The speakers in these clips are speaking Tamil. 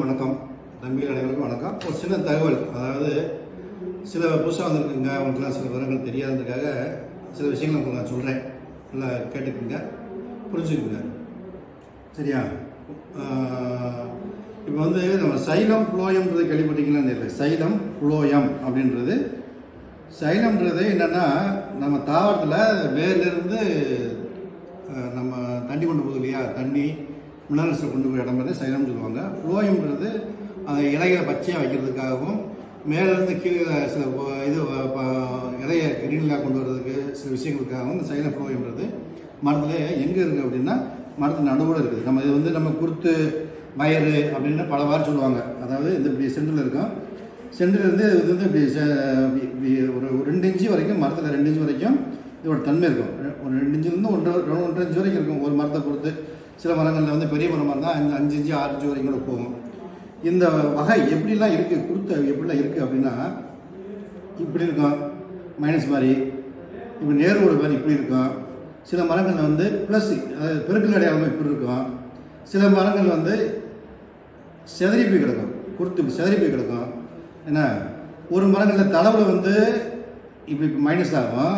அனைவருக்கும் வணக்கம். தம்பிகள் அனைவருக்கும் வணக்கம். ஒரு சின்ன தகவல். அதாவது சில புதுசாக வந்திருக்குங்க. அவங்களுக்குலாம் சில விவரங்கள் தெரியாததுக்காக சில விஷயங்கள் உங்களுக்கு நான் சொல்கிறேன் நல்லா கேட்டுக்குங்க. புரிஞ்சுக்குங்க. சரியா? இப்போ வந்து நம்ம சைலம் புலோயம்ன்றது கேள்விப்பட்டீங்களான்னு தெரியல சைலம் புலோயம் அப்படின்றது. சைலம்ன்றது என்னென்னா நம்ம தாவரத்தில் வேர்லேருந்து நம்ம தண்ணி கொண்டு போகுது இல்லையா? தண்ணி மினரல்ஸில் கொண்டு போய் இடம் வந்து சைலம்னு சொல்லுவாங்க. புளோயம்ன்றது அந்த இலைகளை பச்சையாக வைக்கிறதுக்காகவும் மேலேருந்து கீழே சில இது ப- இலைய கிரீனிலாக கொண்டு வர்றதுக்கு சில விஷயங்களுக்காகவும் இந்த சைலம் புளோயம்ன்றது மரத்தில் எங்கே இருக்குது அப்படின்னா மரத்து நடுவில் இருக்குது. நம்ம இது வந்து நம்ம குருத்து வயறு அப்படின்னு பல வாரம் சொல்லுவாங்க. அதாவது இந்த இப்படி சென்டரில் இருக்கும். சென்டர்லேருந்து இது வந்து இப்படி செ- ஒரு ரெண்டு இன்ச்சு வரைக்கும் மரத்தில் ரெண்டு இன்ச்சு வரைக்கும் இதோட தன்மை இருக்கும். ஒரு ரெண்டு இன்ச்சுலேருந்து ஒன்றரை ஒன்றரை இன்ச்சு வரைக்கும் இருக்கும் ஒரு மரத்தை பொறுத்து சில மரங்களில் வந்து பெரிய மரமாக இருந்தால் அஞ்சு அஞ்சு இன்ச்சு ஆறு இன்ச்சு வரைக்கும் கூட போகும். இந்த வகை எப்படிலாம் இருக்குது குருத்து எப்படிலாம் இருக்குது அப்படின்னா இப்படி இருக்கும். மைனஸ் மாதிரி. இப்போ நேர்கோடு மாதிரி இப்படி இருக்கும். சில மரங்கள் வந்து ப்ளஸ் அதாவது பெருக்கல் அடையாளமாக இப்படி இருக்கும். சில மரங்கள் வந்து செதறி போய் கிடக்கும். குருத்து செதறி போய் கிடக்கும். என்ன ஒரு மரங்களில் தளவில் வந்து இப்படி மைனஸ் ஆகும்.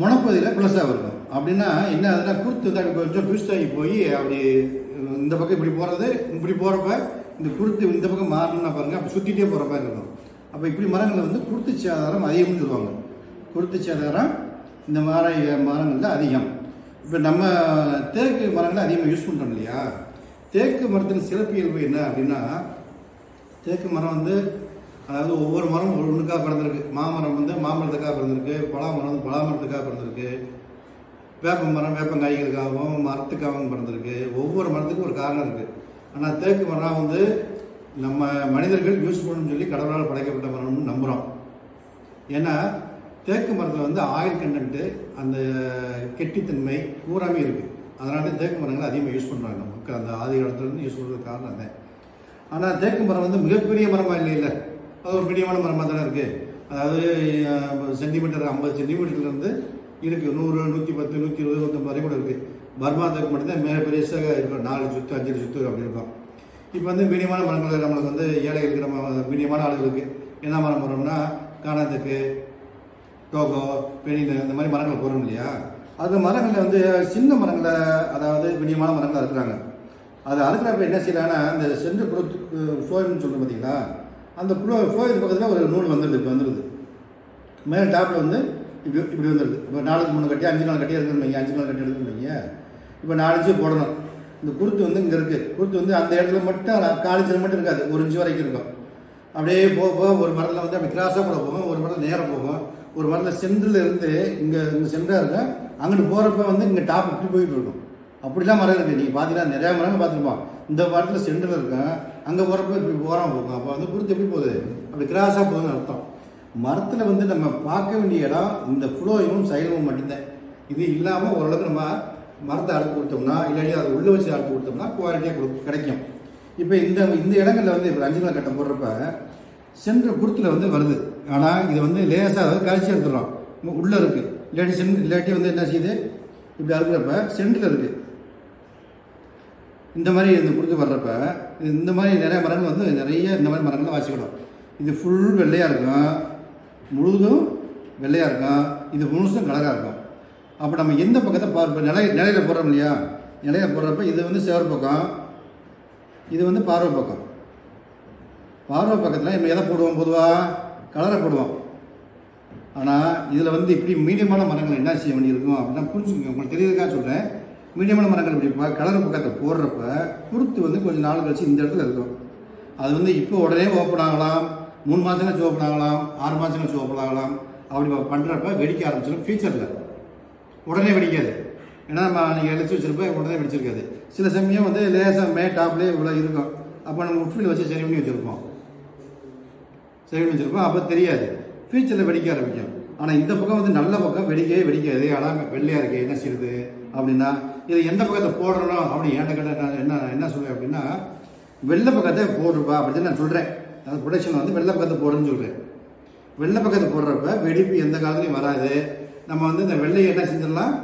முனப்பகுதியில் ப்ளஸ்ஸாக இருக்கும் அப்படின்னா என்ன ஆகுதுன்னா குருத்து வந்து அப்படி கொஞ்சம் ட்விஸ்ட் ஆகி போய் அப்படி இந்த பக்கம் இப்படி போகிறது இப்படி போகிறப்ப இந்த குருத்து இந்த பக்கம் மாறணும்னா பாருங்க அப்படி சுற்றிட்டே போகிற மாதிரி இருக்கும். அப்போ இப்படி மரங்களை வந்து குருத்து சேதாரம் அதிகம்னு சொல்லுவாங்க. குருத்து சேதாரம் இந்த மாதிரி தான் அதிகம். இப்போ நம்ம தேக்கு மரங்களை அதிகமாக யூஸ் பண்ணுறோம் இல்லையா? தேக்கு மரத்தின் சிறப்பியல்பு என்ன அப்படின்னா தேக்கு மரம் வந்து அதாவது ஒவ்வொரு மரம் ஒரு ஒன்றுக்காக பிறந்திருக்கு. மாமரம் வந்து மாமரத்துக்காக பிறந்திருக்கு பலாமரம் வந்து பலாமரத்துக்காக பிறந்திருக்கு. வேப்ப மரம் வேப்பங்காய்களுக்காகவும் மரத்துக்காகவும் பிறந்திருக்கு. ஒவ்வொரு மரத்துக்கும் ஒரு காரணம் இருக்குது ஆனால் தேக்கு மரம் வந்து நம்ம மனிதர்கள் யூஸ் பண்ணணும்னு சொல்லி கடவுளால் படைக்கப்பட்ட மரம்னு நம்புகிறோம் ஏன்னா தேக்கு மரத்தில் வந்து ஆயில் கண்டென்ட்டு அந்த கெட்டித்தன்மை பூராமே இருக்குது அதனால தான் தேக்கு மரங்களை அதிகமாக யூஸ் பண்ணுறாங்க மக்கள். அந்த ஆதி காலத்துலேருந்து யூஸ் பண்ணுறது காரணம் தான் ஆனால் தேக்கு மரம் வந்து மிகப்பெரிய மரமாக இல்லை இல்லை அது ஒரு மீடியமான மரமாக தானே இருக்குது அதாவது சென்டிமீட்டர் ஐம்பது சென்டிமீட்டர்லேருந்து இருக்குது நூறு நூற்றி பத்து நூற்றி இருபது நூற்றம்பது வரை கூட இருக்குது பர்மா தேக்கு மட்டும் மேலே பெருசாக இருக்கும். நாலு சுற்று அஞ்சு சுற்று அப்படி இருக்கும். இப்போ வந்து மீடியமான மரங்கள் நம்மளுக்கு வந்து ஏழை இருக்கிற மீடியமான ஆளுகளுக்கு என்ன மரம் போடுறோம்னா காணாத்துக்கு டோகோ பெனின் இந்த மாதிரி மரங்கள் போகிறோம் இல்லையா? அந்த மரங்களில் வந்து சின்ன மரங்களை அதாவது மீடியமான மரங்கள் அறுக்குறாங்க. அது அறுக்கிறப்ப என்ன செய்யலான்னா அந்த சென்று புறத்துக்கு ஃபோயம்னு சொல்கிறோம் பார்த்தீங்களா அந்த புளோ ஃபோயத்து பக்கத்தில் ஒரு நூல் வந்துடுது இப்போ வந்துடுது மேல் டாப்பில் வந்து இப்படி இப்படி வந்துடுது இப்போ நாலுக்கு மூணு கட்டி அஞ்சு நாள் கட்டி எடுக்கணும் வைங்க. அஞ்சு நாள் கட்டி எடுக்கணும் வைங்க. இப்போ நாலஞ்சு போடணும். இந்த குருத்து வந்து இங்கே இருக்குது குருத்து வந்து அந்த இடத்துல மட்டும் காலேஜில் மட்டும் இருக்காது. ஒரு இன்ச்சு வரைக்கும் இருக்கும். அப்படியே போக போக ஒரு மரத்தில் வந்து அப்படி கிராஸாக கூட போகும். ஒரு மரத்தில் நேராக போகும். ஒரு மரத்தில் சென்டரில் இருந்து இங்கே இங்கே சென்டராக இருக்கும். அங்கிட்டு போகிறப்ப வந்து இங்கே டாப் இப்படி போயிட்டு இருக்கும். அப்படிலாம் மரம் இருக்குது நீங்கள் பார்த்தீங்கன்னா நிறையா மரங்கள் பார்த்துருப்போம். இந்த மரத்தில் சென்டரில் இருக்கும். அங்கே போகிறப்ப இப்படி போகிறான் போகும். அப்போ வந்து குருத்து எப்படி போகுது? அப்படி கிராஸாக போகுதுன்னு அர்த்தம். மரத்தில் வந்து நம்ம பார்க்க வேண்டிய இடம் இந்த ஃப்ளோயும் சைலமும் மட்டும்தான். இது இல்லாமல் ஓரளவுக்கு நம்ம மரத்தை அறுத்து கொடுத்தோம்னா இல்லாட்டி அதை உள்ளே வச்சு அறுத்து கொடுத்தோம்னா குவாலிட்டியாக கொடு கிடைக்கும். இப்போ இந்த இந்த இடங்களில் வந்து இப்போ அஞ்சு நாள் கட்டம் போடுறப்ப சென்ற குருத்தில் வந்து வருது. ஆனால் இது வந்து லேசாக கழிச்சு எடுத்துடுறோம். உள்ளே இருக்குது இல்லாட்டி சென் இல்லாட்டி வந்து என்ன செய்யுது? இப்படி அறுக்கிறப்ப சென்டில் இருக்குது இந்த மாதிரி இந்த குருத்து வர்றப்ப இந்த மாதிரி நிறைய மரங்கள் வந்து நிறைய இந்த மாதிரி மரங்கள் வாசிக்கணும். இது ஃபுல் வெள்ளையாக இருக்கும். முழுதும் வெள்ளையாக இருக்கும் இது முழுசும் கலராக இருக்கும் அப்போ நம்ம எந்த பக்கத்தை பார்ப்போம் நிலை நிலையில் போடுறோம் இல்லையா? நிலையில் போடுறப்ப இது வந்து சேவர் பக்கம் இது வந்து பார்வை பக்கம். பார்வை பக்கத்தில் நம்ம எதை போடுவோம் பொதுவாக கலரை போடுவோம். ஆனால் இதில் வந்து இப்படி மீடியமான மரங்கள் என்ன செய்ய வேண்டியிருக்கும் அப்படின்னா புரிஞ்சுக்கோங்க உங்களுக்கு தெரியுதுக்காக சொல்கிறேன் மீடியமான மரங்கள் இப்படி ப- கலர் பக்கத்தை போடுறப்ப குருத்து வந்து கொஞ்சம் நாள் கழிச்சு இந்த இடத்துல இருக்கும். அது வந்து இப்போ உடனே ஓப்பன் ஆகலாம். மூணு மாதம் கழிச்சு ஆகலாம் ஆறு மாதம் கழிச்சு ஆகலாம். அப்படி பண்ணுறப்ப வெடிக்க ஆரம்பிச்சிடும் ஃபியூச்சரில் உடனே வெடிக்காது. ஏன்னா நம்ம நீங்கள் எழுச்சி வச்சிருப்ப உடனே வெடிச்சிருக்காது. சில சமயம் வந்து லேசாக மே டாப்லேயே இவ்வளோ இருக்கும். அப்போ நம்ம உட்ஃபீல் வச்சு சரி பண்ணி வச்சுருப்போம். சரி பண்ணி வச்சுருப்போம். அப்போ தெரியாது. ஃபியூச்சரில் வெடிக்க ஆரம்பிக்கும். ஆனால் இந்த பக்கம் வந்து நல்ல பக்கம் வெடிக்கவே வெடிக்காது. ஆனால் வெள்ளையாக இருக்கு. என்ன செய்யுது அப்படின்னா இது எந்த பக்கத்தை போடுறோம்? அப்படின்னு ஏன்ட்ட கிட்ட நான் என்ன என்ன சொல்லுவேன் அப்படின்னா வெள்ளை பக்கத்தை போடுறப்பா அப்படின்னு நான் சொல்கிறேன் அது ப்ரொடக்ஷன் வந்து வெள்ளை பக்கத்தை போடுன்னு சொல்கிறேன் வெள்ளை பக்கத்தை போடுறப்ப வெடிப்பு எந்த காலத்துலையும் வராது. நம்ம வந்து இந்த வெள்ளையை என்ன செஞ்சிடலாம்?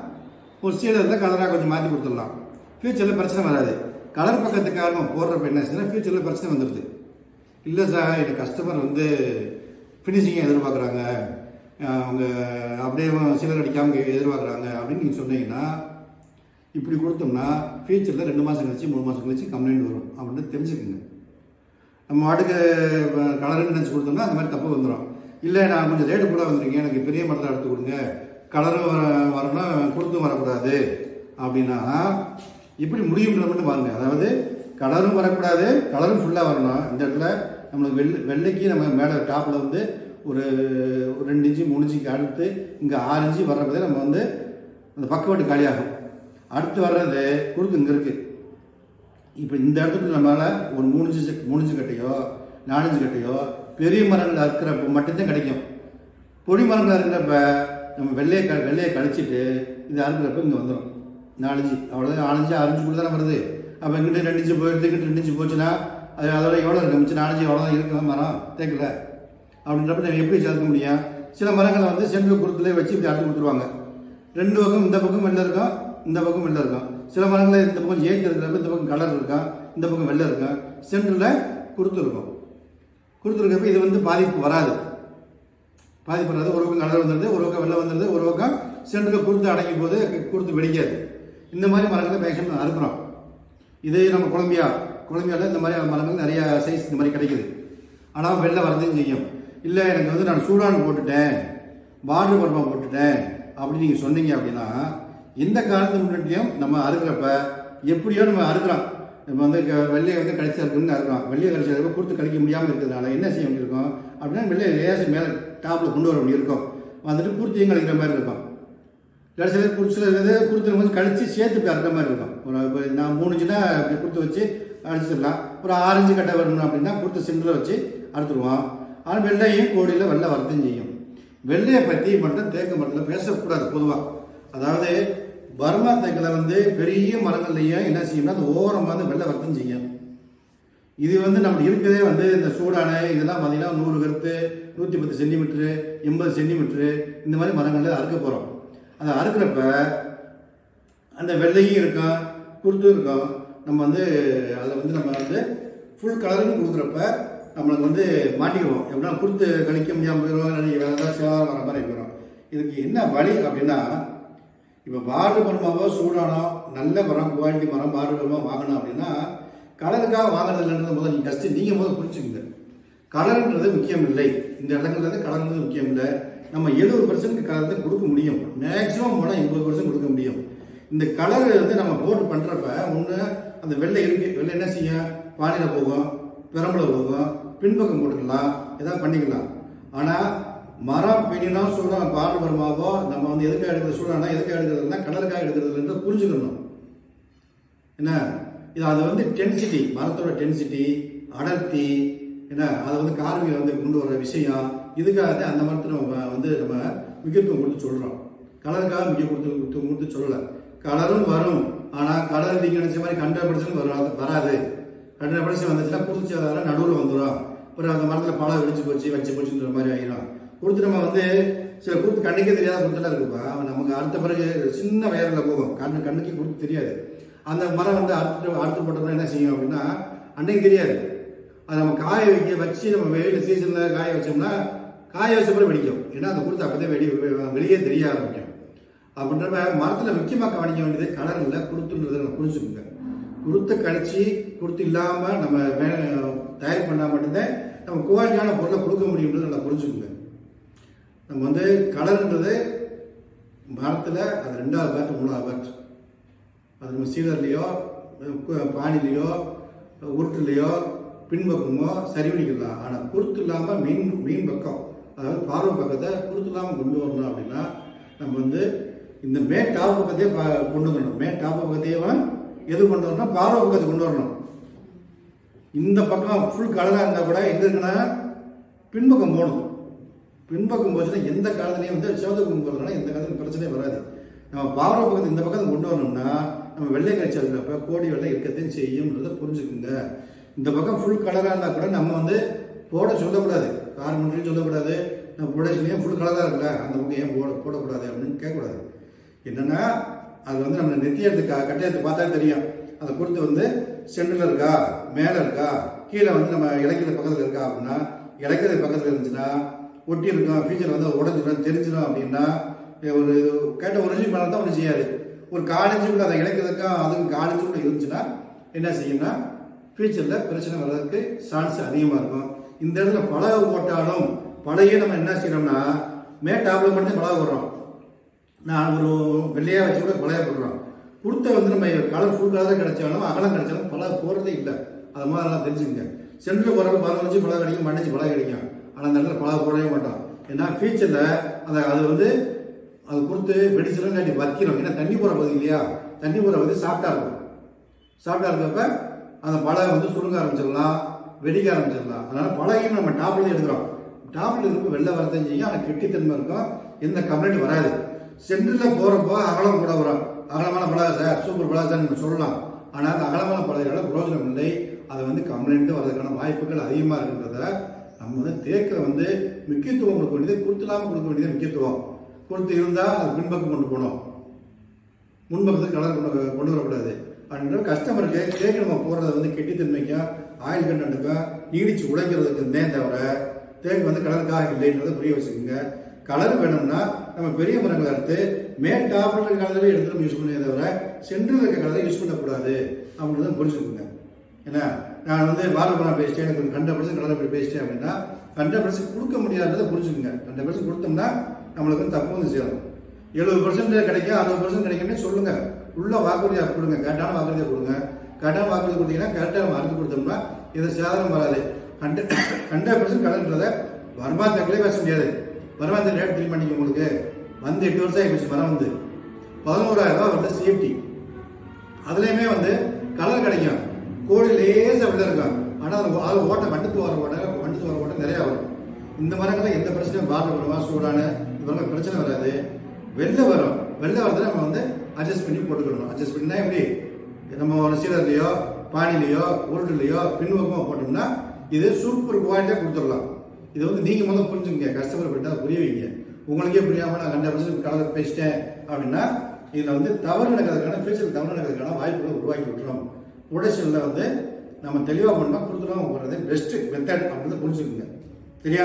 ஒரு சீடை இருந்தால் கலராக கொஞ்சம் மாற்றி கொடுத்துடலாம். ஃபியூச்சரில் பிரச்சனை வராது. கலர் பக்கத்துக்காக போடுறப்ப என்ன ஆச்சுன்னா ஃபியூச்சரில் பிரச்சனை வந்துடுது. இல்லை சார் எனக்கு கஸ்டமர் வந்து ஃபினிஷிங்கை எதிர்பார்க்குறாங்க. அவங்க அப்படியே சிலர் அடிக்காமல் எதிர்பார்க்குறாங்க. அப்படின்னு நீங்கள் சொன்னீங்கன்னா இப்படி கொடுத்தோம்னா ஃபியூச்சரில் ரெண்டு மாதம் கழிச்சு மூணு மாதம் கழிச்சு கம்ப்ளைண்ட் வரும். அப்படின்னு தெரிஞ்சுக்கோங்க. நம்ம வாட்டுக்கு கலருன்னு நினச்சி கொடுத்தோம்னா அந்த மாதிரி தப்பு வந்துடும் இல்லை நான் கொஞ்சம் ரேட்டு கூட வந்துருக்கேன். எனக்கு பெரிய மரத்தில் எடுத்து கொடுங்க. கலரும் வர வரணும் கொடுத்தும் வரக்கூடாது. அப்படின்னா இப்படி முடியுன்ற மட்டும் பாருங்கள் அதாவது கலரும் வரக்கூடாது கலரும் ஃபுல்லாக வரணும். இந்த இடத்துல நம்மளுக்கு வெள்ளை வெள்ளைக்கு நம்ம மேலே டாப்பில் வந்து ஒரு ஒரு ரெண்டு இன்ச்சு மூணு இன்ச்சுக்கு அடுத்து இங்கே ஆறு இன்ச்சு வர்றப்பதே நம்ம வந்து அந்த பக்கவாட்டு காலியாகும். அடுத்து வர்றது குறுக்கு இங்கே இருக்குது இப்போ இந்த இடத்துல நம்மளால் ஒரு மூணு மூணுஞ்சு கட்டையோ நாலஞ்சு கட்டையோ பெரிய மரங்கள் இருக்கிறப்ப மட்டும்தான் கிடைக்கும். பொடி மரங்கள் இருக்கிறப்ப நம்ம வெள்ளையை க வெள்ளையை கழிச்சிட்டு இது அறுக்கிறப்ப இங்கே வந்துடும் நாலஞ்சு அவ்வளோதான் நாலஞ்சு அரைஞ்சுக்குள்ள தானே வருது. அப்போ இங்கிட்ட ரெண்டு இன்ச்சு போயிடுது இங்கிட்ட ரெண்டு இன்ச்சு போச்சுன்னா அது அதோட எவ்வளோ இருக்கு? மிச்சம் நாலஞ்சு எவ்வளோ தான் இருக்கு மரம்? தேக்கல அப்படின்றப்ப நம்ம எப்படி சேர்க்க முடியும்? சில மரங்களை வந்து சென்ட்ரல் குருத்துலேயே வச்சு இப்படி அறுத்து கொடுத்துருவாங்க. ரெண்டு பக்கம் இந்த பக்கம் வெளில இருக்கும் இந்த பக்கம் வெளில இருக்கும். சில மரங்களில் இந்த பக்கம் ஏற்றி இருக்கிறப்ப இந்த பக்கம் கலர் இருக்கும் இந்த பக்கம் வெள்ளை இருக்கும். சென்டரில் கொடுத்துருக்கோம் கொடுத்துருக்கப்ப இது வந்து பாதிப்பு வராது. பாதிப்பு வராது. ஒரு பக்கம் கலர் வந்துடுது ஒரு பக்கம் வெள்ளை வந்துடுது ஒரு பக்கம் சென்டரில் கொடுத்து அடங்கும் போது கொடுத்து வெடிக்காது. இந்த மாதிரி மரங்களை மேக்ஸிமம் அறுக்கிறோம். இதே நம்ம கொலம்பியா கொலம்பியாவில் இந்த மாதிரி மரங்கள் நிறையா சைஸ் இந்த மாதிரி கிடைக்குது. ஆனால் வெளில வரதையும் செய்யும். இல்லை எனக்கு வந்து நான் சூடான் போட்டுட்டேன். பார்டர் பருமா போட்டுட்டேன். அப்படின்னு நீங்கள் சொன்னீங்க அப்படின்னா இந்த காலத்து முன்னாடியும் நம்ம அறுக்கிறப்ப எப்படியோ நம்ம அறுக்கிறோம். நம்ம வந்து வெள்ளையை வந்து கழிச்சா இருக்குன்னு அறுக்கிறோம். வெள்ளையை கழிச்சா இருக்க கொடுத்து கழிக்க முடியாமல் இருக்கிறதுனால என்ன செய்ய வேண்டியிருக்கும்? அப்படின்னா வெள்ளையை லேசாக மேலே டாப்பில் கொண்டு வர வேண்டியிருக்கும் வந்துட்டு குருத்தியும் கழிக்கிற மாதிரி இருக்கும். கடைசியில் குடிச்சில் கொடுத்து வந்து கழித்து சேர்த்து போய் அறுக்கிற மாதிரி இருக்கும். ஒரு இப்போ நான் மூணு இன்ச்சுனா இப்படி கொடுத்து வச்சு அடிச்சிடலாம். ஒரு ஆரஞ்சு கட்டை வரணும் அப்படின்னா கொடுத்து சிம்பிளை வச்சு அறுத்துருவோம். ஆனால் வெள்ளையும் கோடியில் வெள்ளை வரத்தையும் செய்யும். வெள்ளையை பற்றி மட்டும் தேக்க மரத்தில் பேசக்கூடாது பொதுவாக அதாவது பர்மா தேக்கில் வந்து பெரிய மரங்கள்லையும் என்ன செய்யும்னா அந்த ஓரமாக வந்து வெள்ளை வரத்தும் செய்யும். இது வந்து நம்ம இருக்கிறதே வந்து இந்த சூடான இதெல்லாம் பார்த்தீங்கன்னா நூறு கருத்து நூற்றி பத்து சென்டிமீட்ரு எண்பது சென்டிமீட்ரு இந்த மாதிரி மரங்களில் அறுக்க போகிறோம் அதை அறுக்கிறப்ப அந்த வெள்ளையும் இருக்கும் குருத்தும் இருக்கும். நம்ம வந்து அதில் வந்து நம்ம வந்து ஃபுல் கலரும் கொடுக்குறப்ப நம்மளுக்கு வந்து மாட்டிக்குவோம். எப்படின்னா கொடுத்து கழிக்க முடியாமல் போயிடுவோம் வேறு ஏதாவது சேவாரம் வர மாதிரி போயிடும் இதுக்கு என்ன வழி அப்படின்னா இப்போ பாரத மரமாவோ சூடானோ நல்ல மரம் குவாலிட்டி மரம் பாரத மரமாக வாங்கணும் அப்படின்னா கலருக்காக வாங்குறது முதல்ல நீங்கள் ஃபஸ்ட்டு நீங்கள் முதல்ல புரிச்சுக்கங்க கலருன்றது முக்கியம் இல்லை இந்த இடங்கள்லேருந்து கலருன்றது முக்கியம் இல்லை நம்ம எழுபது பர்சன்ட் கலர் தான் கொடுக்க முடியும். மேக்ஸிமம் போனால் எண்பது பர்சன்ட் கொடுக்க முடியும். இந்த கலர் வந்து நம்ம போட்டு பண்ணுறப்ப ஒன்று அந்த வெள்ளை இருக்கு. வெள்ளை என்ன செய்யும்? பாலியில் போகும் பெரம்புல போகும் பின்பக்கம் போட்டுக்கலாம் எதாவது பண்ணிக்கலாம். ஆனால் மரம் பின்னா சொல்கிறோம் பாடு நம்ம வந்து எதுக்காக எடுக்கிறது சொல்கிறோம்னா எதுக்காக எடுக்கிறதுனா கடற்காய் எடுக்கிறதுன்றது புரிஞ்சுக்கணும். என்ன? இது அது வந்து டென்சிட்டி மரத்தோட டென்சிட்டி அடர்த்தி என்ன? அதை வந்து கார்மியை வந்து கொண்டு வர விஷயம். இதுக்காக தான் அந்த மரத்தை நம்ம வந்து நம்ம முக்கியத்துவம் கொடுத்து சொல்கிறோம் கலருக்காக முக்கியம் கொடுத்து கொடுத்து கொடுத்து சொல்லலை. கலரும் வரும். ஆனால் கலர் நீங்கள் நினச்ச மாதிரி கண்டபிடிச்சும் வராது வராது. கண்டபிடிச்சு வந்துச்சுன்னா புதுச்சி அதெல்லாம் நடுவில் வந்துடும் அப்புறம் அந்த மரத்தில் பழம் வெடிச்சு போச்சு வச்சு போச்சுன்ற மாதிரி ஆகிடும் கொடுத்து நம்ம வந்து சில கொடுத்து கண்ணுக்கே தெரியாத கொடுத்துலாம் இருக்குப்பா. அவன் நமக்கு அடுத்த பிறகு சின்ன வயரில் போகும். கண்ணு கண்ணுக்கு கொடுத்து தெரியாது. அந்த மரம் வந்து அடுத்து அடுத்து போட்டோம்னா என்ன செய்யும் அப்படின்னா அன்னைக்கு தெரியாது. அதை நம்ம காய வைக்க வச்சு நம்ம வெயில் சீசனில் காய வச்சோம்னா காய வச்ச பிறகு வெடிக்கும். ஏன்னா அந்த கொடுத்து அப்போதான் வெடி வெளியே தெரிய ஆரம்பிக்கும். அப்படின்றப்ப மரத்தில் முக்கியமாக கவனிக்க வேண்டியது கலர் இல்லை குருத்துன்றதை நம்ம புரிஞ்சுக்கோங்க குருத்தை கழிச்சு குருத்து இல்லாமல் நம்ம வே தயார் பண்ணால் மட்டும்தான் நம்ம குவாலிட்டியான பொருளை கொடுக்க முடியும்ன்றது நல்லா புரிஞ்சுக்கோங்க நம்ம வந்து கடல்ன்றது மரத்தில் அது ரெண்டாவது பேட் மூணாவது பேட் அது நம்ம சீலர்லேயோ பானிலேயோ உருட்டுலேயோ பின்பக்கமோ சரி பண்ணிக்கலாம். ஆனால் குருத்து இல்லாமல் மீன் மீன் பக்கம் அதாவது பார்வை பக்கத்தை குருத்து இல்லாமல் கொண்டு வரணும் அப்படின்னா நம்ம வந்து இந்த மே டாப் பக்கத்தையே பா கொண்டு வரணும் மே டாப் பக்கத்தையே எது கொண்டு வரணும் பார்வை பக்கத்தை கொண்டு வரணும். இந்த பக்கம் ஃபுல் கலராக இருந்தால் கூட எங்கே இருக்குன்னா பின்பக்கம் போகணும். பின்பக்கம் போச்சுன்னா எந்த காலத்துலையும் வந்து சிவத்துக்கு போகிறதுனால எந்த காலத்துலையும் பிரச்சனையே வராது. நம்ம பாவன பக்கத்து இந்த பக்கத்தை கொண்டு வரணும்னா நம்ம வெள்ளை கழிச்சு கோடி வெள்ளை இருக்கத்தையும் செய்யும்ன்றதை புரிஞ்சுக்குங்க. இந்த பக்கம் ஃபுல் கலராக இருந்தால் கூட நம்ம வந்து போட சொல்லக்கூடாது. கார் மண்டியும் சொல்லக்கூடாது. நம்ம போட ஃபுல் கலராக இருக்குல்ல அந்த பக்கம் ஏன் போட போடக்கூடாது அப்படின்னு கேட்கக்கூடாது. என்னென்னா அது வந்து நம்ம நெத்தி கட்டையத்தை பார்த்தா தெரியும். அதை கொடுத்து வந்து சென்டரில் இருக்கா மேலே இருக்கா கீழே வந்து நம்ம இலக்கிற பக்கத்தில் இருக்கா அப்படின்னா இலக்கிற பக்கத்தில் இருந்துச்சுன்னா ஒட்டி இருக்கும் ஃபீச்சர் வந்து உடஞ்சிடும் தெரிஞ்சிடும் அப்படின்னா ஒரு கேட்ட ஒரிஜினல் பண்ணால் தான் ஒன்று செய்யாது. ஒரு காலேஜ் கூட அதை இலக்கிறதுக்கா அதுக்கு காலேஜுக்குள்ள இருந்துச்சுன்னா என்ன செய்யும்னா ஃபியூச்சரில் பிரச்சனை வர்றதுக்கு சான்ஸ் அதிகமாக இருக்கும். இந்த இடத்துல பழக போட்டாலும் பழைய நம்ம என்ன செய்யறோம்னா மே டாப்ல மட்டும் பழக போடுறோம் நான் ஒரு வெள்ளையாக வச்சு கூட பழைய போடுறோம். கொடுத்த வந்து நம்ம கலர் ஃபுல் கலராக கிடைச்சாலும் அகலம் கிடைச்சாலும் பழக போகிறதே இல்லை. அது மாதிரி எல்லாம் தெரிஞ்சுங்க சென்டரில் போகிறப்ப பதினஞ்சு பழக கிடைக்கும் மண்ணிச்சு பழக கிடைக்கும் ஆனால் அந்த இடத்துல பழக போடவே மாட்டோம் ஏன்னா ஃபியூச்சரில் அதை அது வந்து அது கொடுத்து மெடிசனும் இல்லாட்டி வைக்கிறோம் ஏன்னா தண்ணி போகிற பகுதி இல்லையா? தண்ணி போகிற பகுதி சாஃப்டாக இருக்கும். சாஃப்டாக இருக்கப்ப அந்த பழகை வந்து சுருங்க ஆரம்பிச்சிடலாம் வெடிக்க ஆரம்பிச்சிடலாம். அதனால் பழகையும் நம்ம டாப்ல எடுக்கிறோம். டாப்ல இருக்கும் வெளில வரதான் செய்யும். ஆனால் கெட்டித்தன்மை இருக்கும். எந்த கம்ப்ளைண்ட் வராது. சென்டரில் போகிறப்போ அகலம் கூட வரும். அகலமான பழகை சார் சூப்பர் பழகை சார் நம்ம சொல்லலாம். ஆனால் அந்த அகலமான பழகையோட பிரயோஜனம் இல்லை. அது வந்து கம்ப்ளைண்ட்டு வர்றதுக்கான வாய்ப்புகள் அதிகமாக இருக்கின்றத நம்ம வந்து தேக்கை வந்து முக்கியத்துவம் கொடுக்க வேண்டியது கொடுத்துலாமல் கொடுக்க வேண்டியது முக்கியத்துவம். கொடுத்து இருந்தால் அது பின்பக்கம் கொண்டு போகணும். முன்பக்கத்துக்கு கலர் கொண்டு கொண்டு வரக்கூடாது. அப்படின்ற கஸ்டமருக்கு தேக்கு நம்ம போடுறது வந்து கெட்டித்தன்மைக்கும் ஆயில் கண்டனுக்கும் நீடிச்சு உடைக்கிறதுக்கு இருந்தேன் தவிர தேக்கு வந்து கலருக்காக இல்லைன்றதை புரிய வச்சுக்கோங்க. கலர் வேணும்னா நம்ம பெரிய மரங்களை எடுத்து மேல் டாப்பில் இருக்கிற கலரவே எடுத்து நம்ம யூஸ் பண்ணியே தவிர சென்டரில் இருக்க கலரை யூஸ் பண்ணக்கூடாது. அப்படின்றத புரிஞ்சுக்கோங்க. ஏன்னா நான் வந்து வாரப்பணம் பேசிட்டேன் எனக்கு ஒரு ஹண்ட்ரட் பர்சன்ட் கலர் அப்படி பேசிட்டேன் அப்படின்னா ஹண்ட்ரட் பர்சன்ட் கொடுக்க முடியாததை புரிஞ்சுக்கோங்க. ஹண்ட்ரட் பர்சன்ட் கொடுத்தோம்னா நம்மளுக்கு வந்து தப்பு வந்து சேரும். எழுபது பர்சன்ட் கிடைக்கும் அறுபது பர்சன்ட் கிடைக்கும்னு சொல்லுங்க. உள்ள வாக்குறுதியாக கொடுங்க. கரெக்டான வாக்குறுதியை கொடுங்க. கரெக்டான வாக்குறுதி கொடுத்தீங்கன்னா கரெக்டாக நம்ம அறுத்து கொடுத்தோம்னா இது சேதாரம் வராது. ஹண்ட்ரட் ஹண்ட்ரட் பர்சன்ட் கடன்றதை வருமானத்துக்குள்ளே பேச முடியாது. வருமானத்தை ரேட் க்ளீன் பண்ணிக்க உங்களுக்கு. வந்து எட்டு வருஷம் ஆகிடுச்சு மரம் வந்து. பதினோராயிரம் ரூபாய் வந்து சேஃப்டி அதுலேயுமே வந்து கலர் கிடைக்கும். கோழி லேசாக விட இருக்கும் ஆனால் அது ஆள் ஓட்டை வண்டுத்து வர ஓட்ட வண்டுத்து வர ஓட்ட நிறையா வரும் இந்த மரங்களில் எந்த பிரச்சனையும் பாட்டில் வருவா சூடான இந்த மாதிரி பிரச்சனை வராது. வெளில வரும். வெளில வரதை நம்ம வந்து அட்ஜஸ்ட் பண்ணி போட்டுக்கணும். அட்ஜஸ்ட் பண்ணினா எப்படி? நம்ம ஒரு சீலர்லையோ பானிலையோ உருட்டுலையோ பின்வக்கமாக போட்டோம்னா இது சூப்பர் குவாலிட்டியாக கொடுத்துடலாம். இது வந்து நீங்கள் முதல்ல புரிஞ்சுங்க கஸ்டமர் கிட்ட அதை புரிய வைங்க. உங்களுக்கே புரியாமல் நான் ஹண்ட்ரட் பர்சன்ட் கலந்து பேசிட்டேன் அப்படின்னா இதில் வந்து தவறு நடக்கிறதுக்கான ஃபியூச்சர் தவறு நடக்கிறதுக்கான வாய்ப்புகளை உருவாக்கி விட்டுரும். ப்ரொடக்ஷனில் வந்து நம்ம தெளிவாக பண்ணால் கொடுத்துருவாங்க போகிறது பெஸ்ட்டு மெத்தட் அப்படின்னு புரிஞ்சுக்குங்க. சரியா?